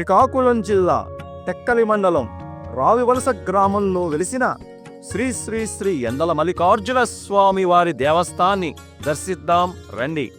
శ్రీకాకుళం జిల్లా టెక్కలి మండలం రావివలస గ్రామంలో వెలిసిన శ్రీ శ్రీ శ్రీ ఎందల మల్లికార్జున స్వామి వారి దేవస్థాన్ని దర్శిద్దాం. రండి.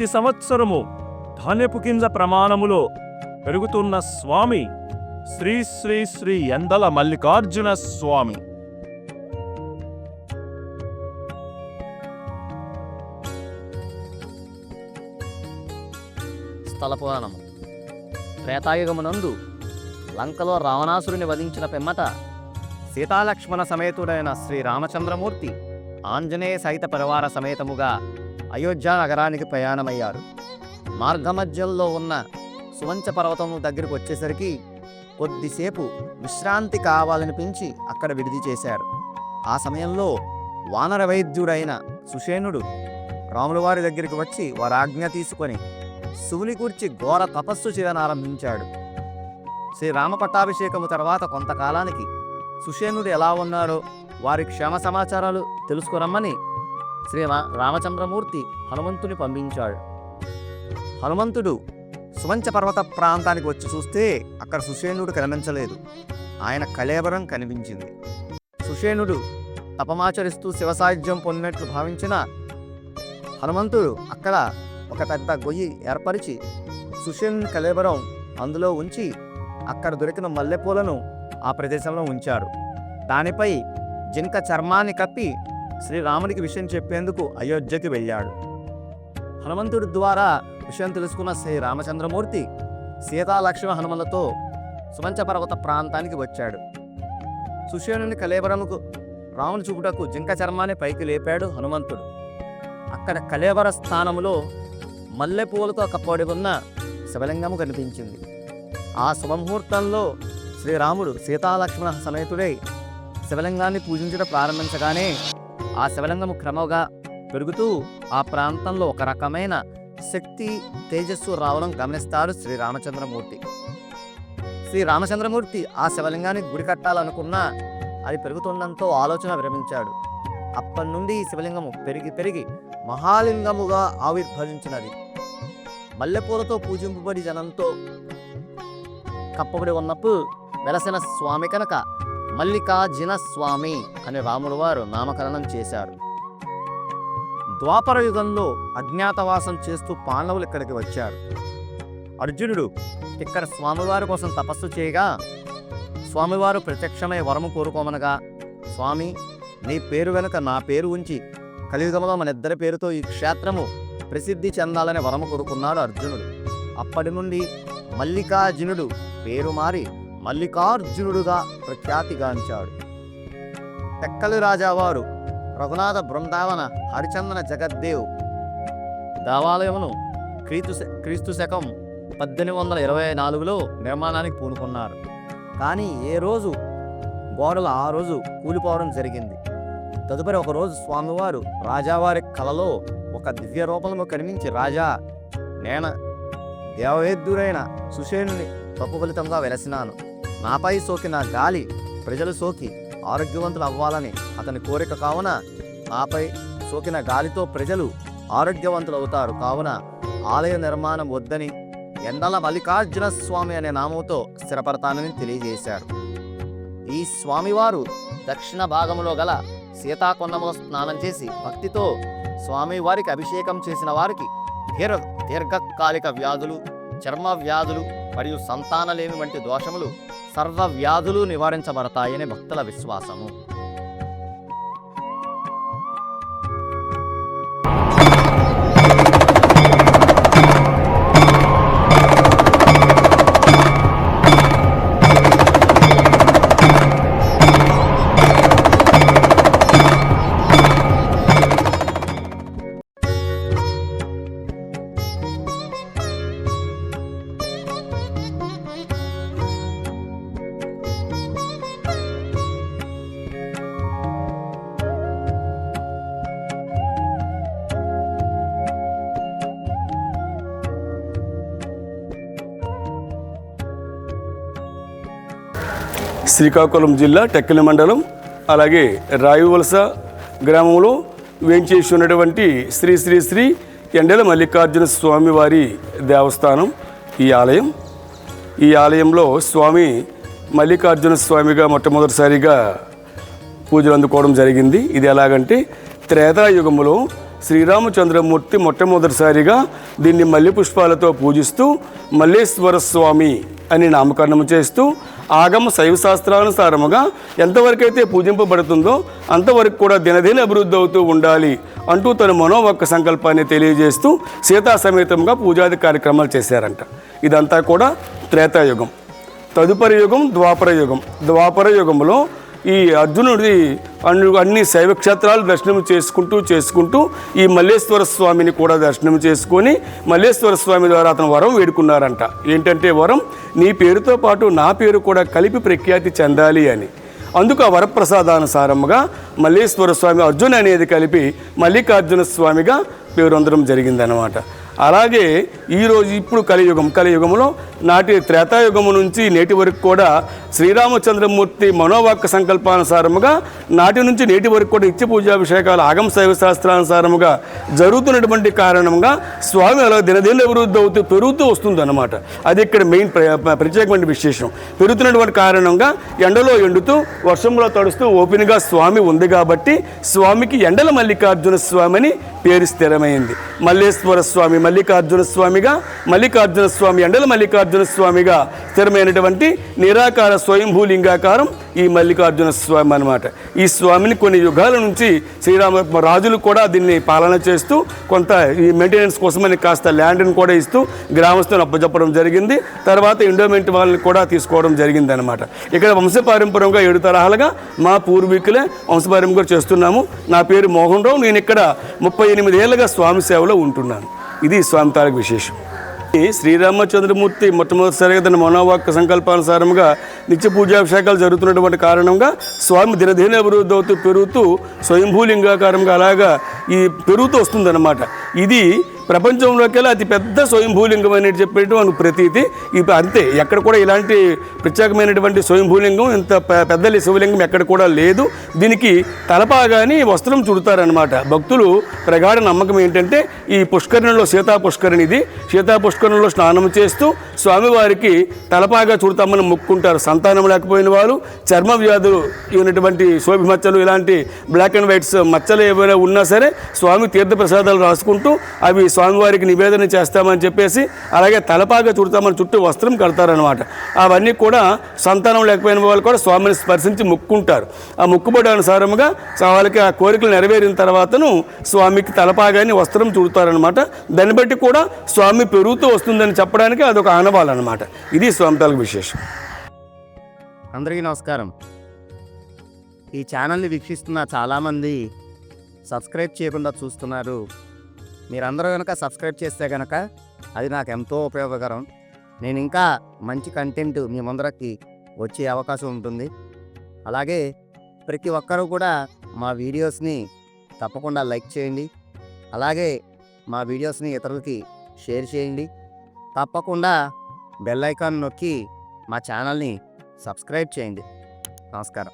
ప్రతి సంవత్సరము ధాన్యపు కింజ ప్రమాణములో పెరుగుతున్న స్వామి శ్రీ శ్రీ శ్రీ ఎందల మల్లికార్జున స్వామి. స్థల పురాణము. త్రేతాయుగమునందు లంకలో రావణాసురుని వధించిన పిమ్మట సీతాలక్ష్మణ సమేతుడైన శ్రీ రామచంద్రమూర్తి ఆంజనేయ సహిత పరివార సమేతముగా అయోధ్య నగరానికి ప్రయాణమయ్యారు. మార్గమధ్యంలో ఉన్న సువంచ పర్వతం దగ్గరికి వచ్చేసరికి కొద్దిసేపు విశ్రాంతి కావాలనిపించి అక్కడ విడిది చేశారు. ఆ సమయంలో వానర వైద్యుడైన సుషేనుడు రాములవారి దగ్గరికి వచ్చి వారాజ్ఞ ఆజ్ఞ తీసుకొని శివుని కూర్చి ఘోర తపస్సు చేయనారంభించాడు. శ్రీరామ పట్టాభిషేకము తర్వాత కొంతకాలానికి సుషేనుడు ఎలా ఉన్నారో వారి క్షేమ సమాచారాలు తెలుసుకురమ్మని శ్రీ రామచంద్రమూర్తి హనుమంతుని పంపించాడు. హనుమంతుడు సువంచ పర్వత ప్రాంతానికి వచ్చి చూస్తే అక్కడ సుషేనుడు కనిపించలేదు. ఆయన కళేబరం కనిపించింది. సుషేనుడు తపమాచరిస్తూ శివసాయుధ్యం పొందినట్లు భావించిన హనుమంతుడు అక్కడ ఒక పెద్ద గొయ్యి ఏర్పరిచి సుషేన్ కళేబరం అందులో ఉంచి అక్కడ దొరికిన మల్లెపూలను ఆ ప్రదేశంలో ఉంచారు దానిపై జింక చర్మాన్ని కప్పి శ్రీరామునికి విషయం చెప్పేందుకు అయోధ్యకి వెళ్ళాడు. హనుమంతుడి ద్వారా విషయం తెలుసుకున్న శ్రీ రామచంద్రమూర్తి సీతాలక్ష్మ హనుమలతో సుమంచ పర్వత ప్రాంతానికి వచ్చాడు. సుషేణుని కలేవరముకు రాముని చూపుటకు జింక చర్మాన్ని పైకి లేపాడు హనుమంతుడు. అక్కడ కలేవర స్థానములో మల్లెపూలతో కప్పబడి ఉన్న శివలింగము కనిపించింది. ఆ శుభముహూర్తంలో శ్రీరాముడు సీతాలక్ష్మణ సమేతుడై శివలింగాన్ని పూజించడం ప్రారంభించగానే ఆ శివలింగము క్రమంగా పెరుగుతూ ఆ ప్రాంతంలో ఒక రకమైన శక్తి తేజస్సు రావడం గమనిస్తాడు శ్రీ రామచంద్రమూర్తి. శ్రీ రామచంద్రమూర్తి ఆ శివలింగాన్ని గుడి కట్టాలనుకున్నా అది పెరుగుతుండంతో ఆలోచన విరమించాడు. అప్పటి నుండి ఈ శివలింగము పెరిగి పెరిగి మహాలింగముగా ఆవిర్భవించినది. మల్లెపూలతో పూజింపబడి జనంతో కప్పబడి ఉన్నప్పుడు వెలసిన స్వామి కనుక మల్లికార్జున స్వామి అని రాముల వారు నామకరణం చేశారు. ద్వాపర యుగంలో అజ్ఞాతవాసం చేస్తూ పాండవులు ఇక్కడికి వచ్చారు. అర్జునుడు ఇక్కడ స్వామివారి కోసం తపస్సు చేయగా స్వామివారు ప్రత్యక్షమై వరము కోరుకోమనగా స్వామి నీ పేరు వెనుక నా పేరు ఉంచి కలియుగంలో మన ఇద్దరి పేరుతో ఈ క్షేత్రము ప్రసిద్ధి చెందాలని వరము కోరుకున్నాడు అర్జునుడు. అప్పటి నుండి మల్లికార్జునుడు పేరు మారి మల్లికార్జునుడుగా ప్రఖ్యాతిగాంచాడు. తెక్కలి రాజావారు రఘునాథ బృందావన హరిచందన జగద్దేవ్. దేవాలయమును క్రీస్తు క్రీస్తు శకం పద్దెనిమిది వందల ఇరవై నాలుగులో నిర్మాణానికి పూనుకున్నారు. కానీ ఏ రోజు? గోడలు ఆ రోజు కూలిపోవడం జరిగింది. తదుపరి ఒకరోజు స్వామివారు రాజావారి కలలో ఒక దివ్య రూపంలో కనిపించి రాజా నేన దేవవేద్యుడైన సుషేణుని తప్పు ఫలితంగా వెలసినాను. నాపై సోకిన గాలి ప్రజలు సోకి ఆరోగ్యవంతులు అవ్వాలని అతని కోరిక కావున నాపై సోకిన గాలితో ప్రజలు ఆరోగ్యవంతులు అవుతారు. కావున ఆలయ నిర్మాణం వద్దని ఎండల మల్లికార్జున స్వామి అనే నామంతో స్థిరపడతానని తెలియజేశారు. ఈ స్వామివారు దక్షిణ భాగంలో గల సీతాకొండంలో స్నానం చేసి భక్తితో స్వామివారికి అభిషేకం చేసిన వారికి దీర్ఘ దీర్ఘకాలిక వ్యాధులు చర్మ వ్యాధులు మరియు సంతానలేమి వంటి దోషములు సర్వ వ్యాధులు నివారించబడతాయని భక్తుల విశ్వాసము. శ్రీకాకుళం జిల్లా టెక్కలి మండలం అలాగే రాయివలస గ్రామంలో వేంచేసి ఉన్నటువంటి శ్రీ శ్రీ శ్రీ ఎండల మల్లికార్జున స్వామి వారి దేవస్థానం ఈ ఆలయం. ఈ ఆలయంలో స్వామి మల్లికార్జున స్వామిగా మొట్టమొదటిసారిగా పూజలు అందుకోవడం జరిగింది. ఇది ఎలాగంటే త్రేతాయుగములో శ్రీరామచంద్రమూర్తి మొట్టమొదటిసారిగా దీన్ని మల్లె పుష్పాలతో పూజిస్తూ మల్లేశ్వర స్వామి అని నామకరణం చేస్తూ ఆగమ శైవ శాస్త్రానుసారముగా ఎంతవరకైతే పూజింపబడుతుందో అంతవరకు కూడా దినదిన అభివృద్ధి అవుతూ ఉండాలి అంటూ తన మనోవక్క సంకల్పాన్ని తెలియజేస్తూ సీతా సమేతంగా పూజాది కార్యక్రమాలు చేశారంట. ఇదంతా కూడా త్రేతాయుగం. తదుపరి యుగం ద్వాపర యుగం. ద్వాపర యుగంలో ఈ అర్జునుడి అన్ని అన్ని దర్శనం చేసుకుంటూ చేసుకుంటూ ఈ మల్లేశ్వర స్వామిని కూడా దర్శనం చేసుకొని మల్లేశ్వర స్వామి ద్వారా అతను వరం వేడుకున్నారంట. ఏంటంటే వరం? నీ పేరుతో పాటు నా పేరు కూడా కలిపి ప్రఖ్యాతి చెందాలి అని. అందుకు ఆ వరప్రసాదానుసారముగా మల్లేశ్వర స్వామి అర్జున్ అనేది కలిపి మల్లికార్జున స్వామిగా పేరొందడం జరిగిందనమాట అలాగే ఈరోజు ఇప్పుడు కలియుగం కలియుగంలో నాటి త్రేతాయుగము నుంచి నేటి వరకు కూడా శ్రీరామచంద్రమూర్తి మనోవాక్య సంకల్పానుసారముగా నాటి నుంచి నేటి వరకు కూడా నిత్య పూజాభిషేకాలు ఆగమ శైవ శాస్త్రానుసారముగా జరుగుతున్నటువంటి కారణంగా స్వామి అలా దినదిన అభివృద్ధి అవుతూ పెరుగుతూ వస్తుందన్నమాట. అది ఇక్కడ మెయిన్ ప్ర- ప్రత్యేకమైన విశేషం. పెరుగుతున్నటువంటి కారణంగా ఎండలో ఎండుతూ వర్షంలో తడుస్తూ ఓపెన్గా స్వామి ఉంది కాబట్టి స్వామికి ఎండల మల్లికార్జున స్వామిని పేరు స్థిరమైంది. మల్లేశ్వర స్వామి మల్లికార్జున స్వామిగా మల్లికార్జున స్వామి ఎండల మల్లికార్జున స్వామిగా స్థిరమైనటువంటి నిరాకార స్వయంభూ లింగాకారం ఈ మల్లికార్జున స్వామి అన్నమాట. ఈ స్వామిని కొన్ని యుగాల నుంచి శ్రీరామ రాజులు కూడా దీన్ని పాలన చేస్తూ కొంత ఈ మెయింటెనెన్స్ కోసమని కాస్త ల్యాండ్ని కూడా ఇస్తూ గ్రామస్తులను అప్పచెప్పడం జరిగింది. తర్వాత ఇండోమెంట్ వాళ్ళని కూడా తీసుకోవడం జరిగింది అనమాట ఇక్కడ వంశపారంపరంగా ఏడు తరహాలుగా మా పూర్వీకులే వంశపారంగా చేస్తున్నాము. నా పేరు మోహన్ రావు. నేను ఇక్కడ ముప్పై ఎనిమిది స్వామి సేవలో ఉంటున్నాను. ఇది స్వామి తారక విశేషం. ఈ శ్రీరామచంద్రమూర్తి మొట్టమొదటిసారిగా తన మనోవాక్య సంకల్పానుసారంగా నిత్య పూజాభిషేకాలు జరుగుతున్నటువంటి కారణంగా స్వామి దినదిన అభివృద్ధి అవుతూ పెరుగుతూ స్వయంభూలింగాకారంగా అలాగా ఈ పెరుగుతూ వస్తుందన్నమాట. ఇది ప్రపంచంలోకెల్లా అతి పెద్ద స్వయంభూలింగం అనేది చెప్పేటువంటి ప్రతీతి. ఇప్పుడు అంతే ఎక్కడ కూడా ఇలాంటి ప్రత్యేకమైనటువంటి స్వయంభూలింగం ఇంత పెద్దలి శివలింగం ఎక్కడ కూడా లేదు. దీనికి తలపాగాని వస్త్రం చుడతారనమాట భక్తులు ప్రగాఢ నమ్మకం ఏంటంటే ఈ పుష్కరణలో సీతా పుష్కరణి ఇది. సీతా పుష్కరణలో స్నానం చేస్తూ స్వామివారికి తలపాగా చుడతామని మొక్కుంటారు. సంతానం లేకపోయిన వారు చర్మ వ్యాధులు ఉన్నటువంటి శోభి మచ్చలు ఇలాంటి బ్లాక్ అండ్ వైట్స్ మచ్చలు ఏమైనా ఉన్నా సరే స్వామి తీర్థ ప్రసాదాలు రాసుకుంటూ అవి స్వామివారికి నివేదన చేస్తామని చెప్పేసి అలాగే తలపాగా చుడతామని చుట్టూ వస్త్రం కడతారనమాట అవన్నీ కూడా సంతానం లేకపోయిన వాళ్ళు కూడా స్వామిని స్పర్శించి మొక్కుంటారు. ఆ మొక్కుబడి అనుసారముగా వాళ్ళకి ఆ కోరికలు నెరవేరిన తర్వాతను స్వామికి తలపాగాని వస్త్రం చుడతారనమాట దాన్ని బట్టి కూడా స్వామి పెరుగుతూ వస్తుందని చెప్పడానికి అదొక ఆనవాలన్నమాట ఇది స్వామి తాలూకు విశేషం. అందరికీ నమస్కారం. ఈ ఛానల్ని వీక్షిస్తున్న చాలామంది సబ్స్క్రైబ్ చేయకుండా చూస్తున్నారు. మీరందరూ కనుక సబ్స్క్రైబ్ చేస్తే కనుక అది నాకు ఎంతో ఉపయోగకరం. నేను ఇంకా మంచి కంటెంట్ మీ ముందరకి వచ్చే అవకాశం ఉంటుంది. అలాగే ప్రతి ఒక్కరూ కూడా మా వీడియోస్ని తప్పకుండా లైక్ చేయండి. అలాగే మా వీడియోస్ని ఇతరులకి షేర్ చేయండి. తప్పకుండా బెల్ ఐకాన్ నొక్కి మా ఛానల్ని సబ్స్క్రైబ్ చేయండి. నమస్కారం.